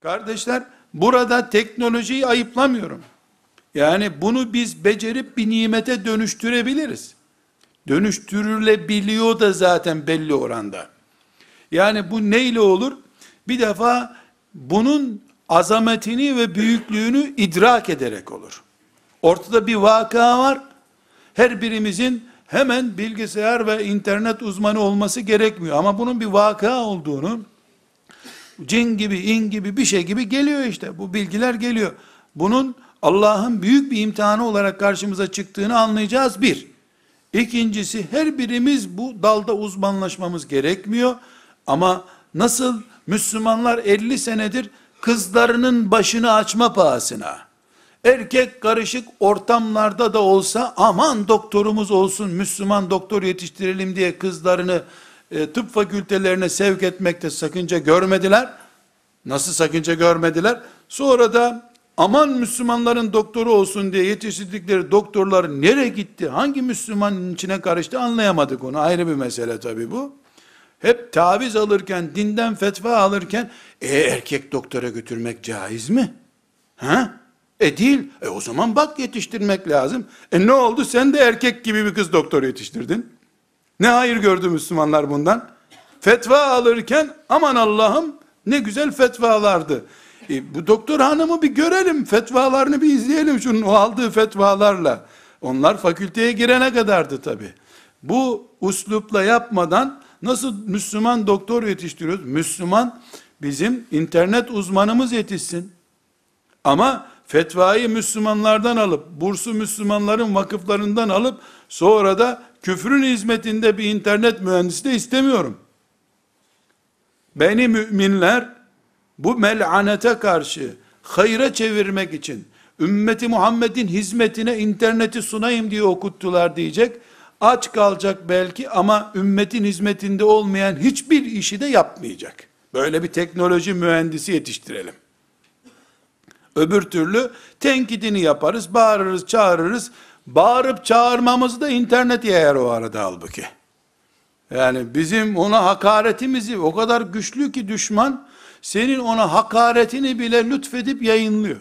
Kardeşler, burada teknolojiyi ayıplamıyorum. Yani bunu biz becerip bir nimete dönüştürebiliriz. Dönüştürülebiliyor da zaten belli oranda. Yani bu neyle olur? Bir defa bunun azametini ve büyüklüğünü idrak ederek olur. Ortada bir vaka var. Her birimizin hemen bilgisayar ve internet uzmanı olması gerekmiyor. Ama bunun bir vaka olduğunu, cin gibi, in gibi bir şey gibi geliyor işte. Bu bilgiler geliyor. Bunun Allah'ın büyük bir imtihanı olarak karşımıza çıktığını anlayacağız bir. İkincisi her birimiz bu dalda uzmanlaşmamız gerekmiyor. Ama nasıl Müslümanlar 50 senedir kızlarının başını açma pahasına, erkek karışık ortamlarda da olsa aman doktorumuz olsun Müslüman doktor yetiştirelim diye kızlarını e, tıp fakültelerine sevk etmekte sakınca görmediler. Nasıl sakınca görmediler? Sonra da aman Müslümanların doktoru olsun diye yetiştirdikleri doktorlar nereye gitti? Hangi Müslümanın içine karıştı anlayamadık onu. Ayrı bir mesele tabi bu. Hep taviz alırken, dinden fetva alırken, e erkek doktora götürmek caiz mi? Ha? E değil. E o zaman bak yetiştirmek lazım. E ne oldu? Sen de erkek gibi bir kız doktor yetiştirdin. Ne hayır gördü Müslümanlar bundan? Fetva alırken aman Allah'ım ne güzel fetvalardı. E, bu doktor hanımı bir görelim, fetvalarını bir izleyelim şunun o aldığı fetvalarla. Onlar fakülteye girene kadardı tabi. Bu uslupla yapmadan nasıl Müslüman doktor yetiştiriyoruz? Müslüman bizim internet uzmanımız yetişsin. Ama fetvayı Müslümanlardan alıp, bursu Müslümanların vakıflarından alıp, sonra da küfrün hizmetinde bir internet mühendisi de istemiyorum. Beni müminler, bu melanete karşı, hayra çevirmek için, ümmeti Muhammed'in hizmetine interneti sunayım diye okuttular diyecek, aç kalacak belki ama ümmetin hizmetinde olmayan hiçbir işi de yapmayacak. Böyle bir teknoloji mühendisi yetiştirelim. Öbür türlü tenkidini yaparız, bağırırız, çağırırız. Bağırıp çağırmamızı da internet yayar o arada halbuki. Yani bizim ona hakaretimizi o kadar güçlü ki düşman, senin ona hakaretini bile lütfedip yayınlıyor.